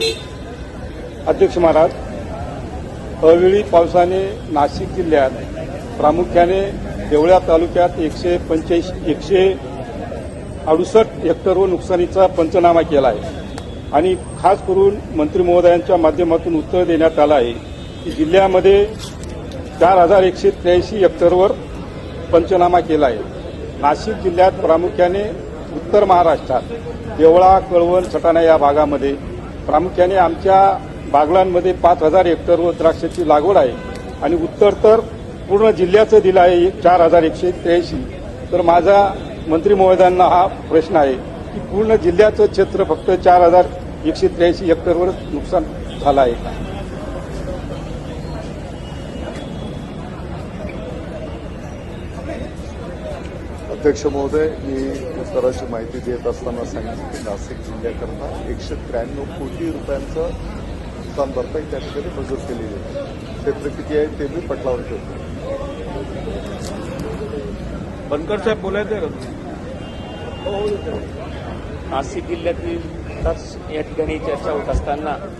अध्यक्ष महाराज अवेळी पावसाने नाशिक जिल्ह्यात प्रामुख्याने देवळा तालुक्यात एकशे पंच्याऐंशी एकशे अडुसष्ट हेक्टरवर नुकसानीचा पंचनामा केला आहे. आणि खास करून मंत्री महोदयांच्या माध्यमातून उत्तर देण्यात आलं आहे की जिल्ह्यामध्ये चार हजार एकशे त्र्याऐंशी हेक्टरवर पंचनामा केला आहे. नाशिक जिल्ह्यात प्रामुख्याने उत्तर महाराष्ट्रात देवळा कळवण सटाणा या भागामध्ये प्रामुख्याने आमच्या बागलांमध्ये पाच हजार हेक्टरवर द्राक्षाची लागवड आहे. आणि उत्तर तर पूर्ण जिल्ह्याचं दिलं आहे एक चार हजार एकशे त्र्याऐंशी. तर माझा मंत्री महोदयांना हा प्रश्न आहे की पूर्ण जिल्ह्याचं क्षेत्र फक्त चार हजार एकशे त्र्याऐंशी हेक्टरवरच नुकसान झालं आहे अध्यक्ष महोदय मी उत्तराची माहिती देत असताना सांगितलं की नाशिक जिल्ह्याकरता एकशे त्र्याण्णव कोटी रुपयांचं नुकसान भरपाई त्या ठिकाणी मंजूर केलेली आहे. क्षेत्र किती आहे ते मी पटलावर ठेवतो. बनकर साहेब बोलायचं का? नाशिक जिल्ह्यातील या ठिकाणी चर्चा होत असताना